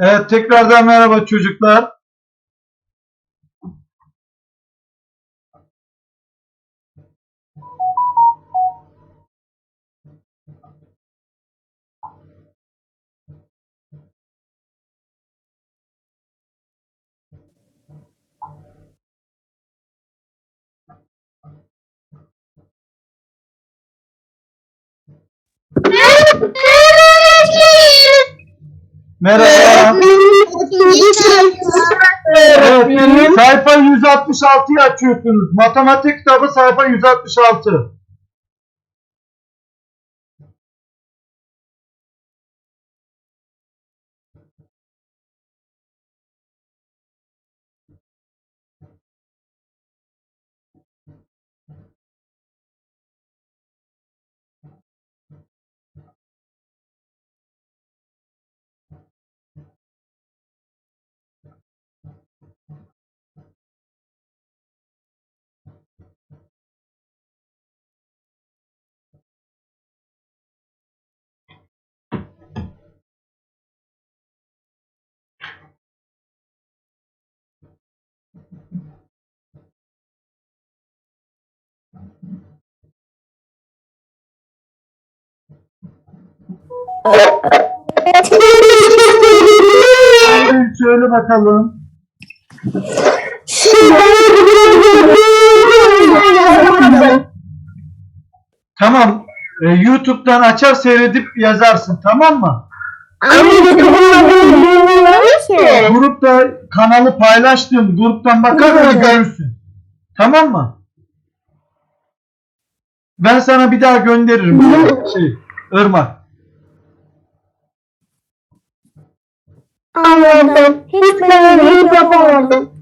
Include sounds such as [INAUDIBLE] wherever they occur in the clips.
Evet tekrardan merhaba çocuklar. Merhaba. Evet, sayfa 166'yı açıyorsunuz. Matematik kitabı sayfa 166. Evet, Söyle bakalım. Tamam. e, YouTube'dan açar seyredip yazarsın tamam mı? Grupta kanalı paylaştım. Gruptan bakarsan görürsün. Tamam mı? Ben sana bir daha gönderirim. Şey, Irmak. Anladım. Hiç böyle hiç yapamadım.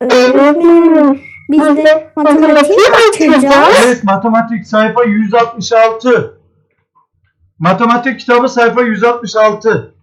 Öğretmenim, biz de matematiği açacağız. Evet matematik sayfa 166. Matematik kitabı sayfa 166.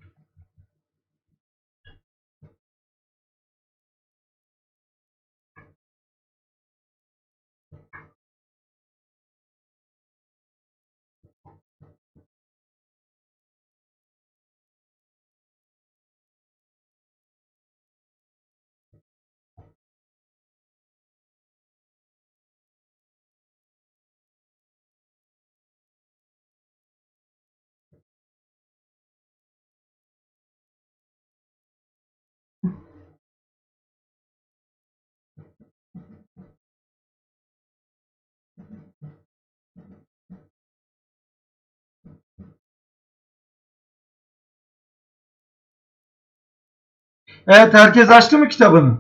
Evet herkes açtı mı kitabını?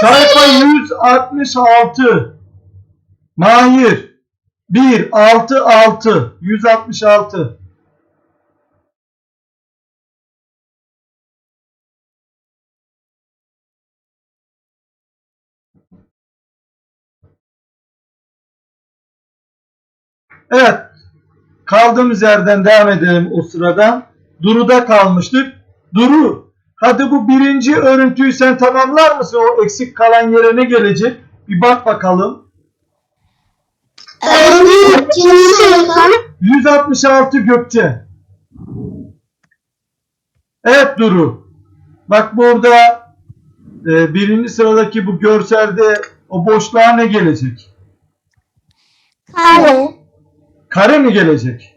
Sayfa 166. Mahir. 1 6 6 166. Evet. Kaldığımız yerden devam edelim o sırada. Duru'da kalmıştık. Duru. Hadi bu birinci örüntüyü sen tamamlar mısın? O eksik kalan yere ne gelecek? Bir bak bakalım. Öğretmenim, ikinci sayfa. 166 Gökçe. Evet Duru. Bak burada e, birinci sıradaki bu görselde o boşluğa ne gelecek? Kare. Kare mi gelecek?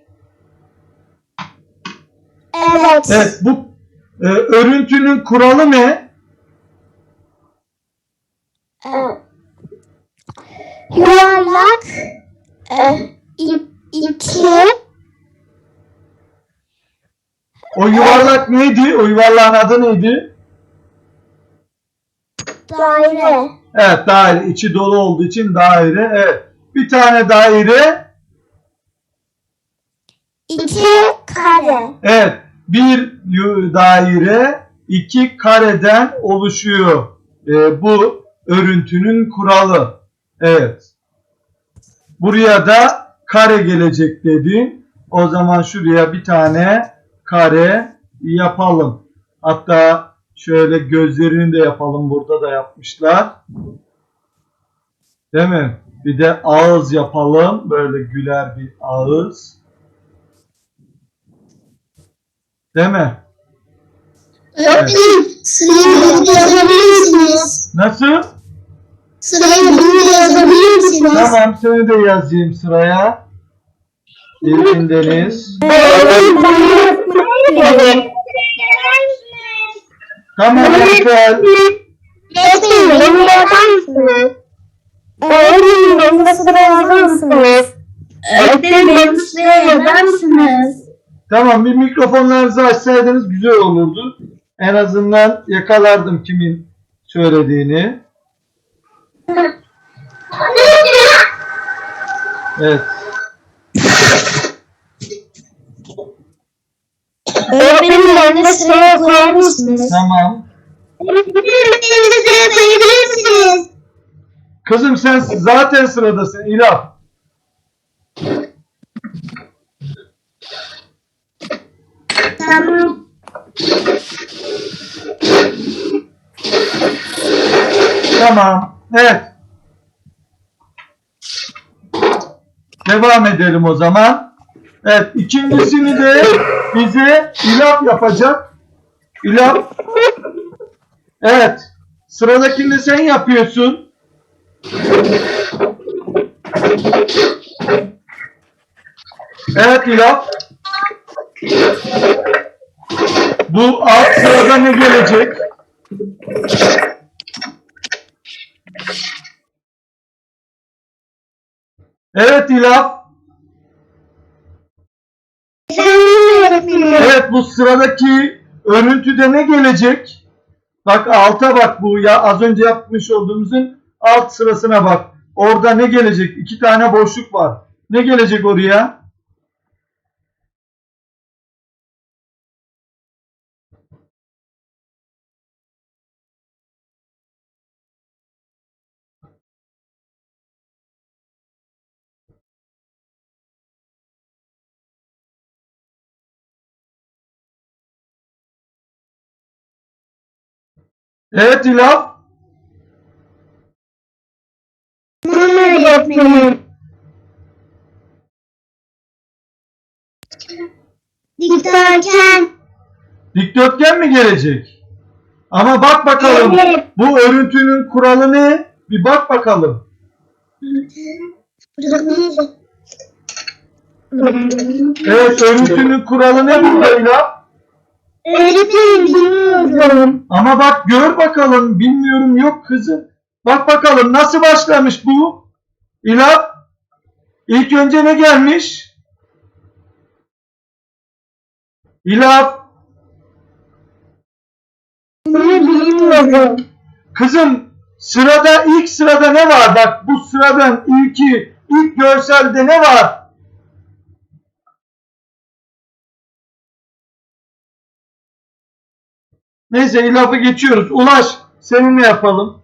Evet. Evet bu e, örüntünün kuralı ne? Evet. Yuvarlak. e, iki. O yuvarlak neydi? O yuvarlağın adı neydi? Daire. Evet daire içi dolu olduğu için daire. Evet. Bir tane daire. İki kare. Evet. Bir daire iki kareden oluşuyor. E, bu örüntünün kuralı. Evet. Buraya da kare gelecek dedin. O zaman şuraya bir tane kare yapalım. Hatta şöyle gözlerini de yapalım. Burada da yapmışlar. Değil mi? Bir de ağız yapalım. Böyle güler bir ağız. Değil mi? Öğretmenim sırayı benimle yazabilir misiniz? Nasıl? Sırayı benimle yazabilir misiniz? Tamam seni de yazayım sıraya. Elvin Deniz. Tamam Efer. Öğretmenim benimle yazar mısınız? Öğretmenim benimle sıraya yazar mısınız? Öğretmenim benimle sıraya yazar mısınız? Tamam bir mikrofonlarınızı açsaydınız güzel olurdu. En azından yakalardım kimin söylediğini. Evet. Öğretmenim benimle sıraya koyar mısınız? Tamam. Öğretmenim benimle sıraya koyabilir misiniz? Kızım sen zaten sıradasın İlaf. Tamam. Tamam. Evet. Devam edelim o zaman. Evet. ikincisini de bize ilaf yapacak. İlaf. Evet. Sıradakini sen yapıyorsun. Evet İlaf. Bu alt sırada ne gelecek? Evet İlaf. Evet bu sıradaki örüntüde ne gelecek? Bak alta bak bu ya az önce yapmış olduğumuzun alt sırasına bak. Orada ne gelecek? İki tane boşluk var. Ne gelecek oraya? Evet İlaf. Tamam öğretmenim. Dikdörtgen. Dikdörtgen mi gelecek? Ama bak bakalım. Evet. Bu örüntünün kuralı ne? Bir bak bakalım. Evet örüntünün kuralı ne burada İlaf? Öğretmenim bilmiyorum. Ama bak gör bakalım. Bilmiyorum yok kızım. Bak bakalım nasıl başlamış bu? İlaf. İlk önce ne gelmiş? İlaf. Bilmiyorum. Kızım sırada ilk sırada ne var? Bak bu sıradan ilki ilk görselde ne var? Neyse ilafı geçiyoruz. Ulaş seninle yapalım.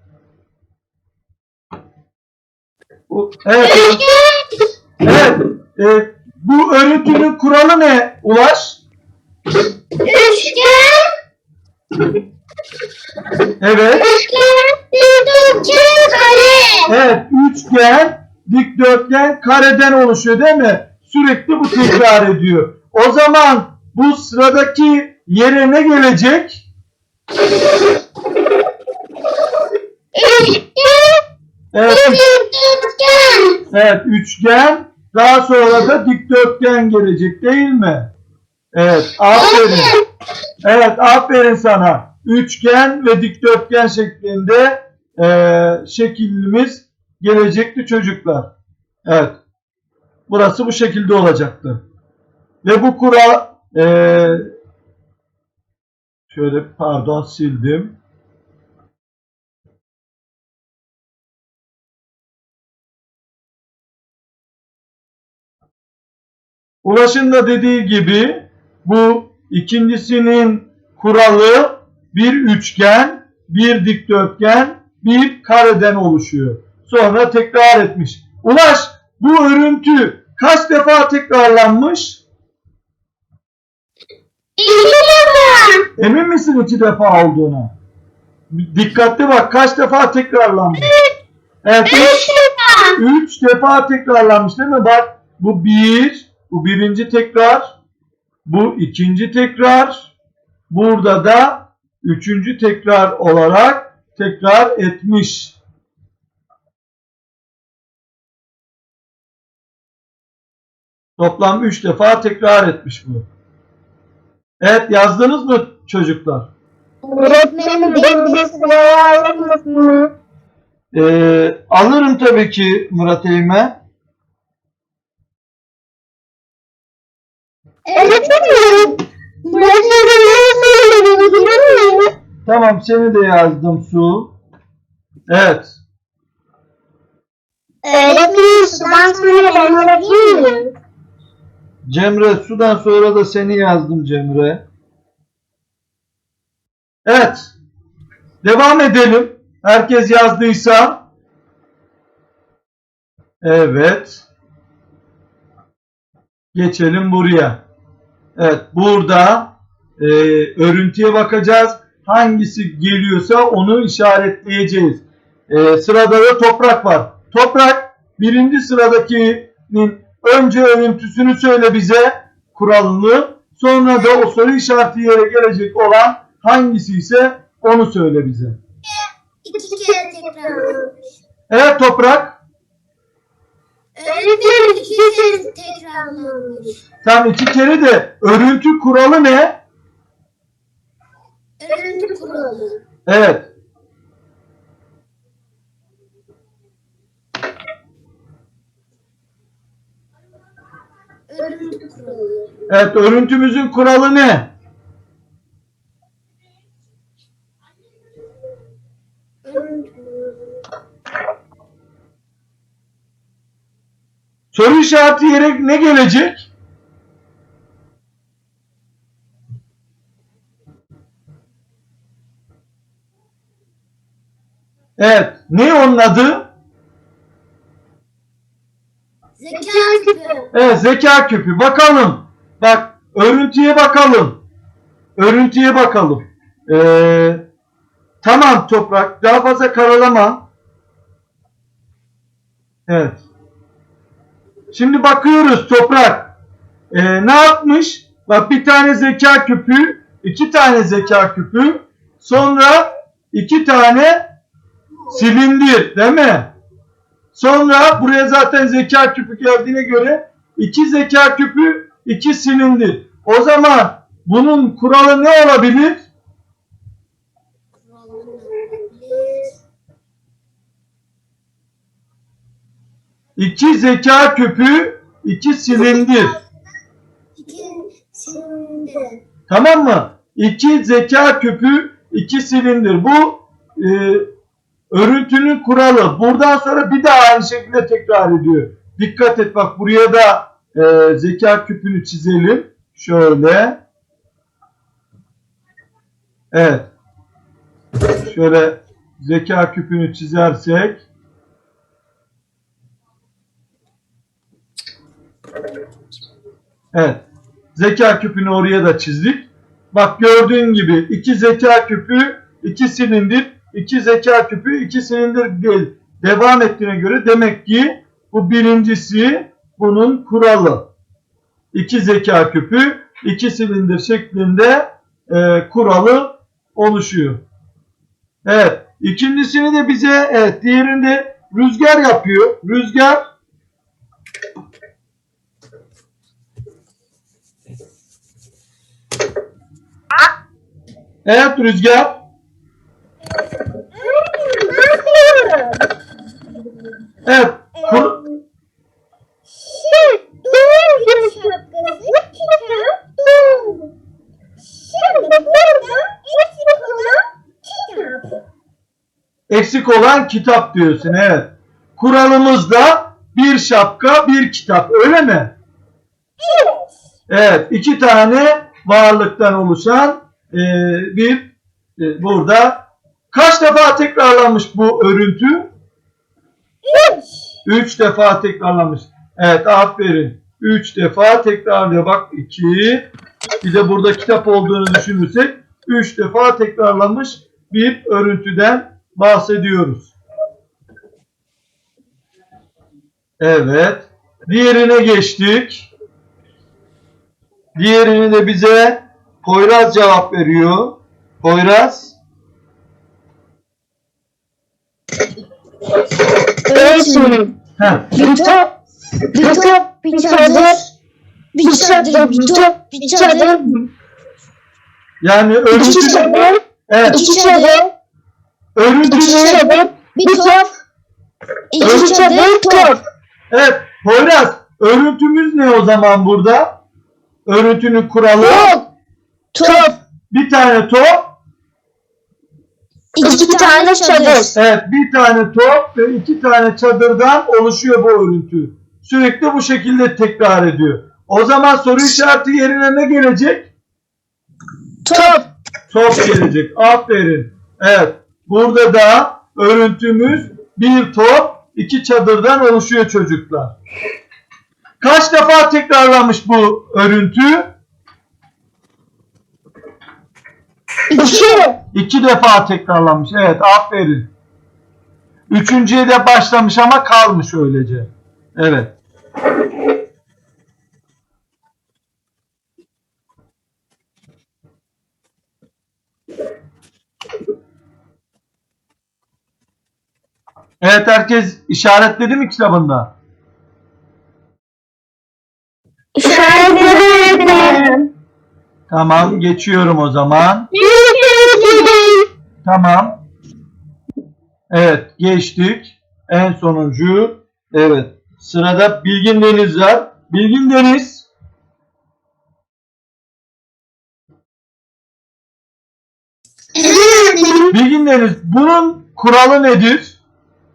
Evet. Evet. e, bu örüntünün kuralı ne? Ulaş. Üçgen. Evet. Üçgen. Dikdörtgen. Kare. Evet. Üçgen, dikdörtgen, kareden oluşuyor değil mi? Sürekli bu tekrar ediyor. O zaman bu sıradaki yere ne gelecek? Evet, evet üçgen. Daha sonra da dikdörtgen gelecek değil mi? Evet aferin. Evet aferin sana. Üçgen ve dikdörtgen şeklinde eee şekilimiz gelecekti çocuklar. Evet. Burası bu şekilde olacaktı. Ve bu kural eee, şöyle pardon sildim. Ulaş'ın da dediği gibi bu ikincisinin kuralı bir üçgen, bir dikdörtgen, bir kareden oluşuyor. Sonra tekrar etmiş. Ulaş bu örüntü kaç defa tekrarlanmış? İki defa. Emin misin iki defa olduğuna? Dikkatli bak kaç defa tekrarlanmış? Evet, Üç defa. Üç defa tekrarlanmış değil mi? Bak bu bir, bu birinci tekrar, bu ikinci tekrar, burada da üçüncü tekrar olarak tekrar etmiş. Toplam üç defa tekrar etmiş bu. Evet yazdınız mı çocuklar? Öğretmenim benim de sıraya alır mısınız? Ee, alırım tabii ki Murat Eymen. Öğretmenim. Burası ne söyledi biliyor musun? Tamam seni de yazdım Su. Evet. Öğretmenim sudan sonra ben alabilir miyim? Cemre sudan sonra da seni yazdım Cemre. Evet. Devam edelim. Herkes yazdıysa. Evet. Geçelim buraya. Evet burada e, örüntüye bakacağız. Hangisi geliyorsa onu işaretleyeceğiz. E, sırada da toprak var. Toprak birinci sıradakinin önce örüntüsünü söyle bize kuralını. Sonra da o soru işareti yere gelecek olan hangisi ise onu söyle bize. Evet toprak. Öğretmenim iki kere tekrarlanmış. Tam iki kere de örüntü kuralı ne? Örüntü kuralı. Evet. Örüntü kuralı. Evet örüntümüzün kuralı ne? Soru işareti yere ne gelecek? Evet. Ne onun adı? Zeka küpü. Evet zeka küpü. Bakalım. Bak örüntüye bakalım. Örüntüye bakalım. Ee, tamam toprak. Daha fazla karalama. Evet. Şimdi bakıyoruz toprak. Ee, ne yapmış? Bak bir tane zeka küpü, iki tane zeka küpü, sonra iki tane silindir, değil mi? Sonra buraya zaten zeka küpü geldiğine göre iki zeka küpü, iki silindir. O zaman bunun kuralı ne olabilir? İki zeka küpü, iki silindir. İki şimdi. Tamam mı? İki zeka küpü, iki silindir. Bu e, örüntünün kuralı. Buradan sonra bir daha aynı şekilde tekrar ediyor. Dikkat et bak buraya da e, zeka küpünü çizelim. Şöyle. Evet. Şöyle zeka küpünü çizersek. Evet. Zeka küpünü oraya da çizdik. Bak gördüğün gibi iki zeka küpü, iki silindir, iki zeka küpü, iki silindir değil. Devam ettiğine göre demek ki bu birincisi bunun kuralı. İki zeka küpü, iki silindir şeklinde e, kuralı oluşuyor. Evet. İkincisini de bize evet diğerinde rüzgar yapıyor. Rüzgar Evet rüzgar. Evet. kur- şapkası. Şimdi burada eksik olan kitap. Eksik olan kitap diyorsun evet. Kuralımız da bir şapka bir kitap öyle mi? Evet. Evet iki tane varlıktan oluşan e, bir e, burada kaç defa tekrarlanmış bu örüntü? Üç. Üç defa tekrarlanmış. Evet aferin. Üç defa tekrarlıyor. Bak iki. Bir de burada kitap olduğunu düşünürsek üç defa tekrarlanmış bir örüntüden bahsediyoruz. Evet. Diğerine geçtik. Diğerini de bize Poyraz cevap veriyor. Poyraz. Öğretmenim. Heh. Top, bir top, bir çadır, bir çadır, bir top, bir çadır, Yani iki örüntü, çadır, evet, iki çadır, örüntü iki çadır, bir top, iki çadır, top. Evet, Poyraz, örüntümüz ne o zaman burada? Örüntünün kuralı Top, top, bir tane top, iki tane çadır. evet. Bir tane top ve iki tane çadırdan oluşuyor bu örüntü. Sürekli bu şekilde tekrar ediyor. O zaman soru işareti yerine ne gelecek? Top, Top gelecek. Aferin. Evet, burada da örüntümüz bir top, iki çadırdan oluşuyor çocuklar. Kaç defa tekrarlanmış bu örüntü? iki, İki defa tekrarlanmış. Evet aferin. Üçüncüye de başlamış ama kalmış öylece. Evet. Evet herkes işaretledi mi kitabında? işaretledim. Tamam geçiyorum o zaman. Tamam. Evet geçtik. En sonuncu. Evet. Sırada Bilgin Deniz var. Bilgin Deniz. Bilgin Deniz bunun kuralı nedir?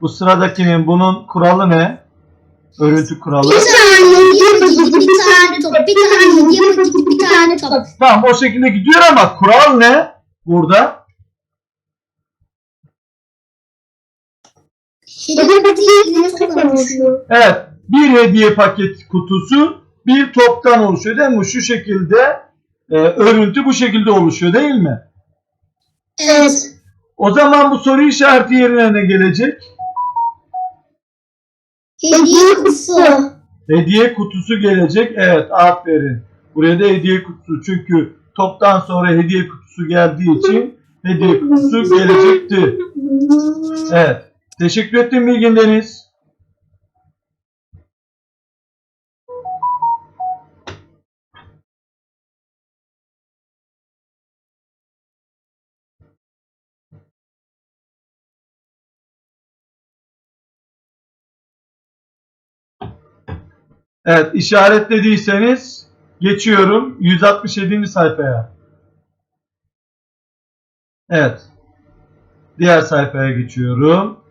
Bu sıradakinin bunun kuralı ne? Örüntü kuralı. Bir tane gibi bir tane top. Bir tane gibi bir tane top. Tamam o şekilde gidiyor ama kural ne? Burada. Hediye oluşuyor. Evet. Bir hediye paket kutusu bir toptan oluşuyor değil mi? Şu şekilde e, örüntü bu şekilde oluşuyor değil mi? Evet. O zaman bu soru işareti yerine ne gelecek? Hediye kutusu. Hediye kutusu gelecek. Evet aferin. Buraya da hediye kutusu. Çünkü toptan sonra hediye kutusu geldiği için [LAUGHS] hediye kutusu gelecekti. [LAUGHS] Evet. Teşekkür ettim Bilgin Deniz. Evet işaretlediyseniz geçiyorum 167. sayfaya. Evet. Diğer sayfaya geçiyorum.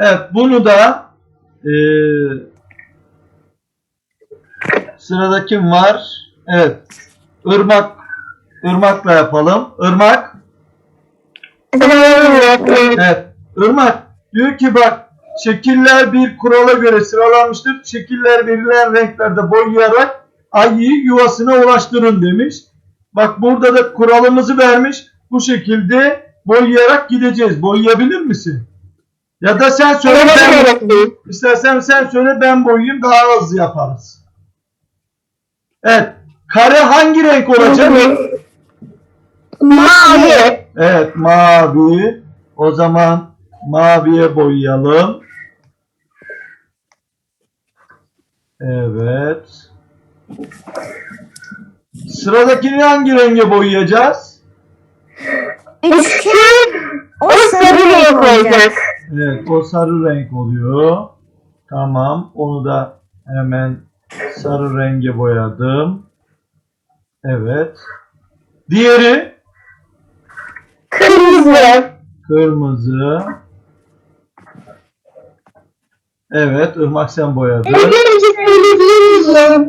Evet bunu da eee sırada kim var? Evet. Irmak Irmak'la yapalım. Irmak Evet. Irmak diyor ki bak şekiller bir kurala göre sıralanmıştır. Şekiller verilen renklerde boyayarak ayıyı yuvasına ulaştırın demiş. Bak burada da kuralımızı vermiş. Bu şekilde boyayarak gideceğiz. Boyayabilir misin? Ya da sen söyle ben, istersen sen söyle ben boyayayım daha hızlı yaparız. Evet. Kare hangi renk olacak? Mavi. Evet mavi. O zaman maviye boyayalım. Evet. Sıradakini hangi renge boyayacağız? Üçgen o sarı renk olacak. Evet o sarı renk oluyor. Tamam onu da hemen sarı renge boyadım. Evet. Diğeri Kırmızı. kırmızı. Evet Irmak sen boyadın.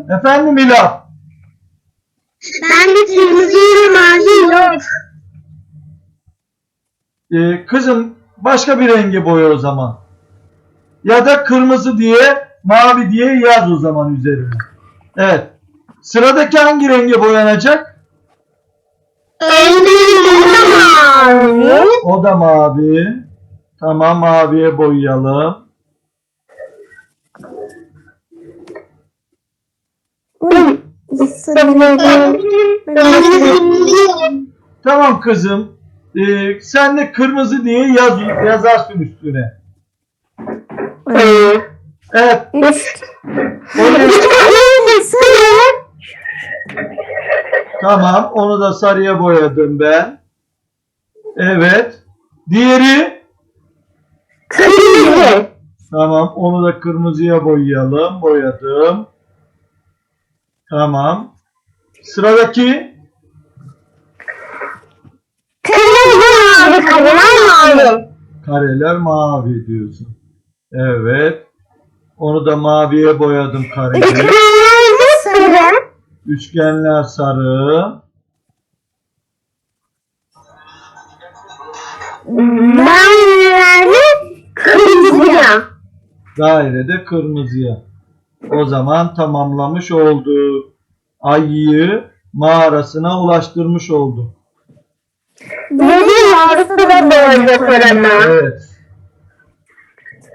Efendim İlhan. Ben de kırmızı mavi yok. Ee, kızım başka bir rengi boya o zaman. Ya da kırmızı diye mavi diye yaz o zaman üzerine. Evet. Sıradaki hangi renge boyanacak? O da mavi. Tamam maviye boyayalım. Tamam kızım. Ee, sen de kırmızı diye yaz, yazarsın üstüne. Evet. Onu, tamam. Onu da sarıya boyadım ben. Evet. Diğeri Kırmızı. Tamam. Onu da kırmızıya boyayalım. Boyadım. Tamam. Sıradaki Kareler mavi. kareler mavi diyorsun. Evet. Onu da maviye boyadım kareyi. Üçgenler sarı. Üçgenler sarı. Dairelerde kırmızıya. Dairede kırmızıya. O zaman tamamlamış olduk. Ayıyı mağarasına ulaştırmış olduk. Dedi yarısı da böyle sırada. Evet.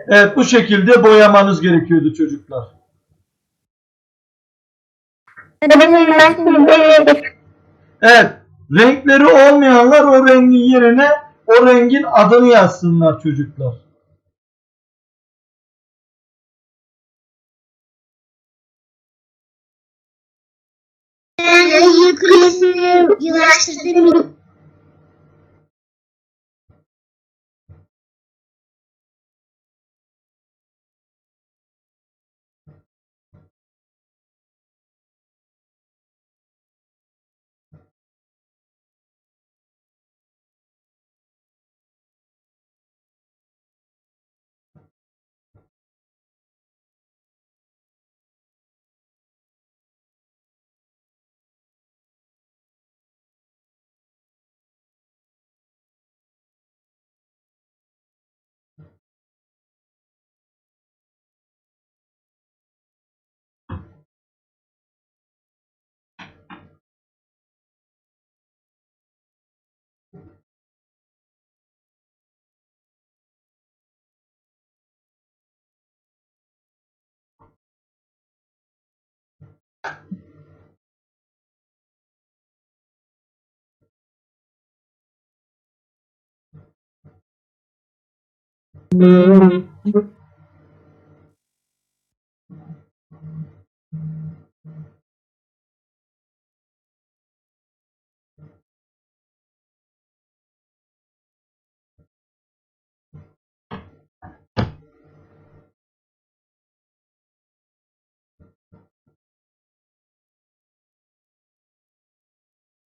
Evet bu şekilde boyamanız gerekiyordu çocuklar. Evet. Renkleri olmayanlar o rengin yerine o rengin adını yazsınlar çocuklar. Ben ayı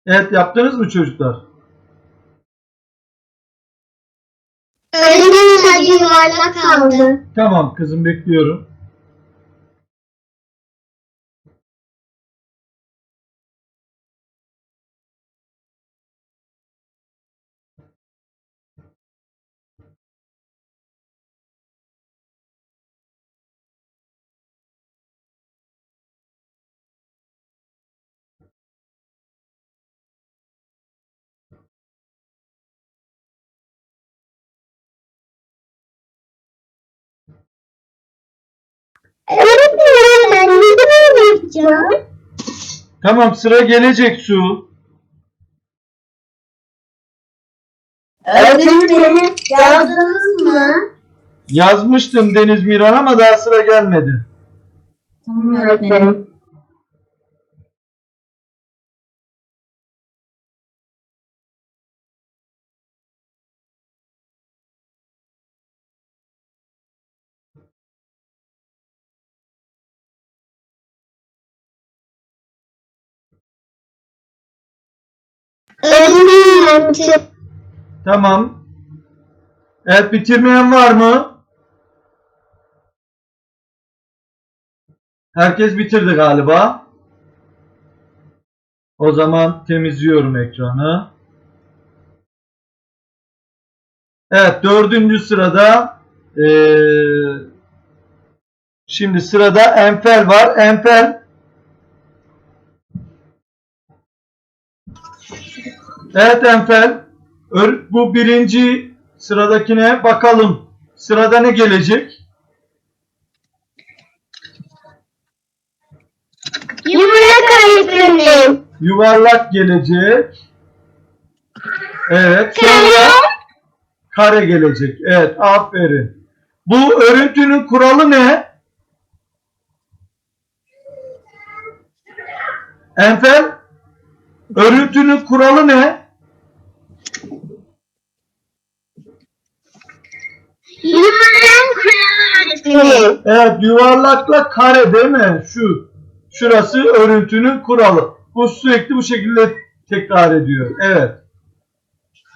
Evet yaptınız mı çocuklar? Öğretmenim sadece yuvarlak kaldı. Tamam kızım bekliyorum. Yapacağım? Tamam sıra gelecek su. Öğretmenim yazdınız mı? Yazmıştım Deniz Miran ama daha sıra gelmedi. Tamam öğretmenim. Tamam. Evet bitirmeyen var mı? Herkes bitirdi galiba. O zaman temizliyorum ekranı. Evet dördüncü sırada eee, şimdi sırada Enfel var. Enfel Evet Enfel bu birinci sıradakine bakalım. Sırada ne gelecek? Yuvarlak öğretmenim. Yuvarlak gelecek. Evet. Sonra kare gelecek. Evet. Aferin. Bu örüntünün kuralı ne? Enfel? Örüntünün kuralı ne? Evet. Yuvarlakla kare değil mi? Şu. Şurası örüntünün kuralı. Bu sürekli bu şekilde tekrar ediyor. Evet.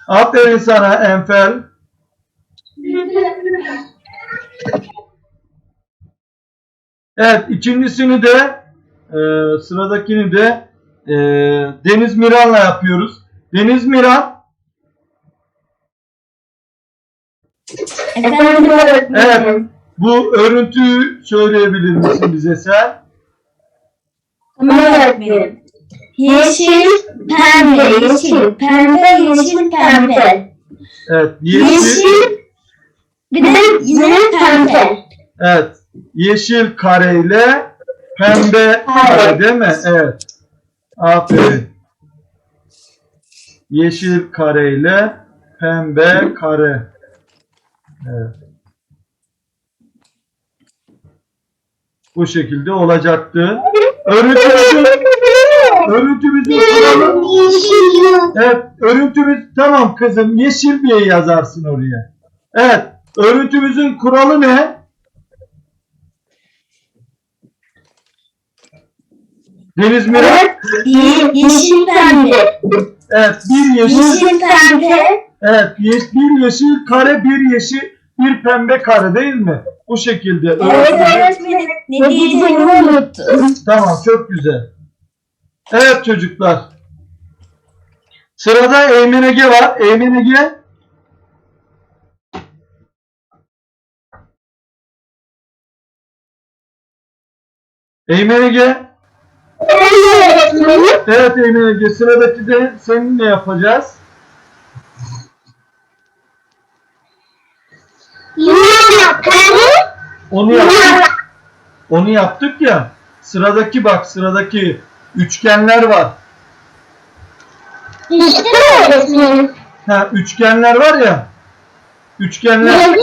Aferin sana Enfel. Evet ikincisini de e, sıradakini de e, Deniz Miran'la yapıyoruz. Deniz Miran Efendim evet bu örüntüyü söyleyebilir misin bize sen? Tamam öğretmenim. Yeşil, pembe, yeşil, pembe, yeşil, pembe. Evet yeşil, Yeşil, bir de yine pembe. evet yeşil kareyle pembe kare değil mi? Evet. Aferin. Yeşil kareyle pembe kare. Evet. Bu şekilde olacaktı. Örüntümüzün, örüntümüzün kuralı Yeşil yok. Evet, örüntümüz tamam kızım yeşil diye yazarsın oraya. Evet, örüntümüzün kuralı ne? Deniz Miran. Yeşil, pembe. Evet, bir yeşil. Yeşil, pembe. Evet, bir yeşil kare, bir yeşil, bir pembe kare değil mi? Bu şekilde. Evet örüntümüz- öğretmenim. Ne diyeceğimi unuttum. Tamam, çok güzel. Evet çocuklar. Sırada Eymen Ege var. Eymen Ege. Eymen Ege. öğretmenim. Evet Eymen Ege. Sıradaki de seninle yapacağız. Yuvarlak kare. Onu yaptık. Onu yaptık ya. Sıradaki bak sıradaki üçgenler var. İşte öğretmenim. Ha üçgenler var ya. Üçgenler.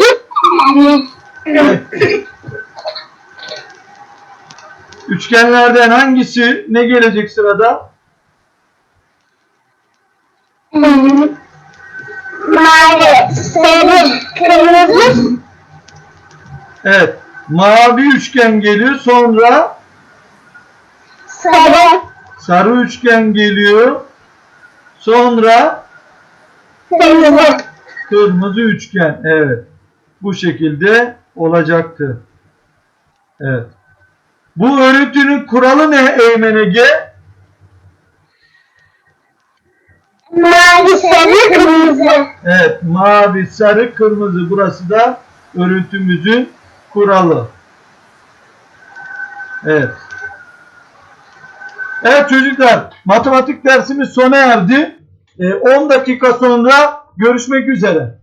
Üçgenlerden hangisi ne gelecek sırada? Mavi, sarı, kırmızı, Evet. Mavi üçgen geliyor. Sonra sarı, sarı üçgen geliyor. Sonra kırmızı. kırmızı üçgen. Evet. Bu şekilde olacaktı. Evet. Bu örüntünün kuralı ne Eymen Ege? Mavi, sarı, kırmızı. Evet. Mavi, sarı, kırmızı. Burası da örüntümüzün kuralı. Evet. Evet çocuklar, matematik dersimiz sona erdi. Ee, 10 dakika sonra görüşmek üzere.